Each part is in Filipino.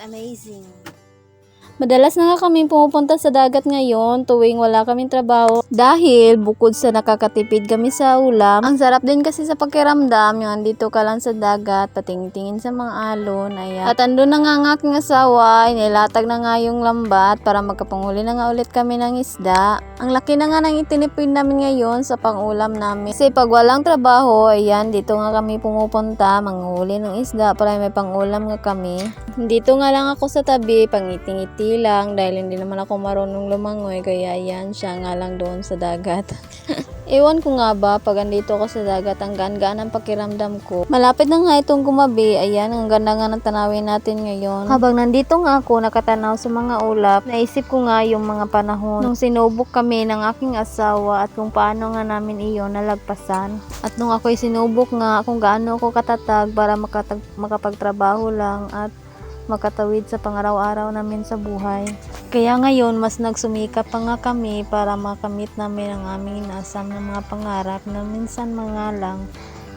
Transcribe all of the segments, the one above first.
amazing. Madalas na nga kami pumupunta sa dagat ngayon tuwing wala kaming trabaho dahil bukod sa nakakatipid kami sa ulam, ang sarap din kasi sa pakiramdam yung andito ka lang sa dagat, patingin-tingin sa mga alon, ayan. At andun na nga ang aking asawa, inilatag na nga yung lambat para magkapanguli na nga ulit kami ng isda. Ang laki na nga ng itinipid namin ngayon sa pangulam namin. Kasi pag walang trabaho, ayan, dito nga kami pumupunta, manghuli ng isda para may pangulam nga kami. Dito nga lang ako sa tabi, pangiti-ngiti lang dahil hindi naman ako marunong lumangoy kaya yan siya nga lang doon sa dagat. Ewan ko nga ba, pag andito ako sa dagat, ang gaan-gaan ang pakiramdam ko. Malapit na nga itong gumabi, ayan, ang ganda nga ng tanawin natin ngayon. Habang nandito nga ako, nakatanaw sa mga ulap, naisip ko nga yung mga panahon nung sinubok kami ng aking asawa at kung paano nga namin iyon nalagpasan. At nung ako'y sinubok nga kung gaano ako katatag para makatag- makapagtrabaho lang at makatawid sa pangaraw-araw namin sa buhay. Kaya ngayon, mas nagsumikap pa nga kami para makamit namin ang aming inasam na mga pangarap na minsan mga lang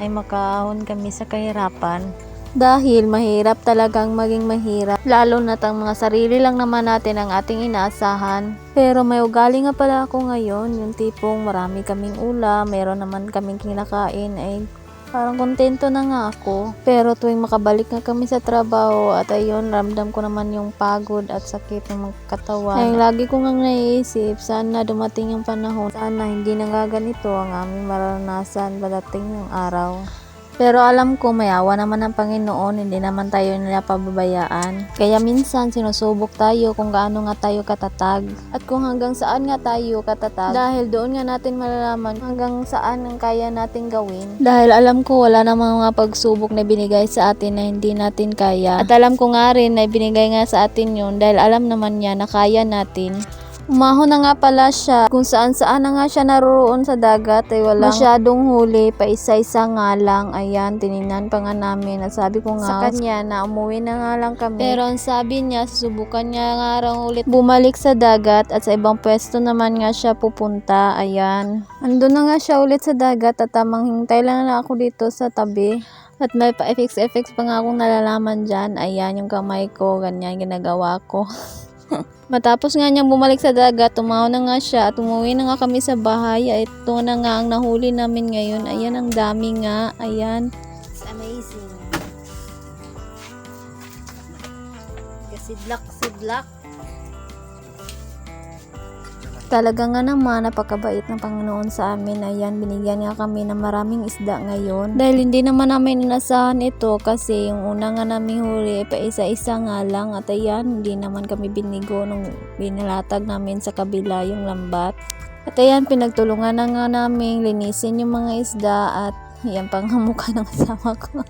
ay makaahon kami sa kahirapan. Dahil mahirap talagang maging mahirap, lalo na ang mga sarili lang naman natin ang ating inaasahan. Pero may ugali nga pala ako ngayon, yung tipong marami kaming ulam, meron naman kaming kinakain, ay Parang kontento na nga ako. Pero tuwing makabalik nga kami sa trabaho at ayun, ramdam ko naman yung pagod at sakit ng mga katawan. Ay, lagi ko nga naiisip, sana dumating yung panahon. Sana hindi na nga ganito ang aming maranasan padating yung araw. Pero alam ko may awa naman ng Panginoon, hindi naman tayo nila pababayaan. Kaya minsan sinusubok tayo kung gaano nga tayo katatag at kung hanggang saan nga tayo katatag. Dahil doon nga natin malalaman hanggang saan ang kaya nating gawin. Dahil alam ko wala namang mga pagsubok na binigay sa atin na hindi natin kaya. At alam ko nga rin na binigay nga sa atin yun dahil alam naman niya na kaya natin. Umahon na nga pala siya. Kung saan saan na nga siya naroon sa dagat ay wala masyadong huli pa isa-isa nga lang. Ayan tiningnan pa nga namin. At sabi ko nga sa kanya na umuwi na nga lang kami. Pero ang sabi niya susubukan niya nga raw ulit. Bumalik sa dagat at sa ibang pwesto naman nga siya pupunta. Ayan. Andun na nga siya ulit sa dagat at tamang hintay lang na ako dito sa tabi. At may pa-FX-FX pa nga akong nalalaman dyan. Ayan yung kamay ko, ganyan ginagawa ko. Matapos nga niyang bumalik sa dagat, tumaw na nga siya at umuwi na nga kami sa bahay. Ito na nga ang nahuli namin ngayon. Ayan, ang dami nga. Ayan. It's amazing. Kasidlak, sidlak. Talaga nga naman, napakabait ng Panginoon sa amin. Ayan, binigyan nga kami ng maraming isda ngayon. Dahil hindi naman namin inasahan ito kasi yung una nga namin huli, pa isa-isa nga lang. At ayan, hindi naman kami binigo nung binalatag namin sa kabila yung lambat. At ayan, pinagtulungan na nga namin linisin yung mga isda at yan pang ng asawa ko.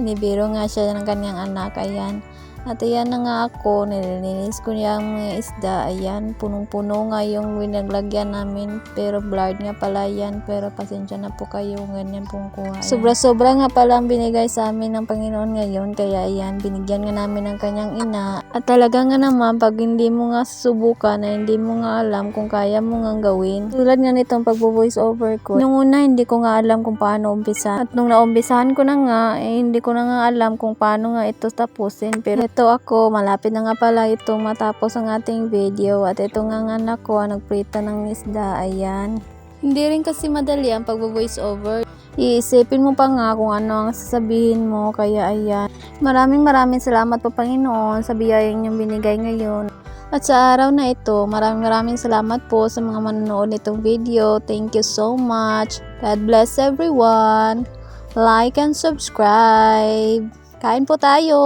Binibiro nga siya ng kanyang anak. Ayan. At ayan na nga ako, nililinis ko niya ang mga isda. Ayan, punong-puno nga yung winaglagyan namin. Pero blurred nga pala yan. Pero pasensya na po kayo, ganyan pong kuha. Sobra-sobra nga pala ang binigay sa amin ng Panginoon ngayon. Kaya ayan, binigyan nga namin ng kanyang ina. At talaga nga naman, pag hindi mo nga susubukan na hindi mo nga alam kung kaya mo nga gawin. Tulad nga nitong pagbo-voice over ko. Nung una, hindi ko nga alam kung paano umpisa. At nung naumpisahan ko na nga, eh, hindi ko na nga alam kung paano nga ito tapusin. Pero ito ako, malapit na nga pala ito matapos ang ating video. At ito nga nga anak ko, nagprita ng isda. Ayan. Hindi rin kasi madali ang pagbo-voice over. Iisipin mo pa nga kung ano ang sasabihin mo. Kaya ayan. Maraming maraming salamat po Panginoon sa biyayang niyong binigay ngayon. At sa araw na ito, maraming maraming salamat po sa mga manonood nitong video. Thank you so much. God bless everyone. Like and subscribe. Kain po tayo.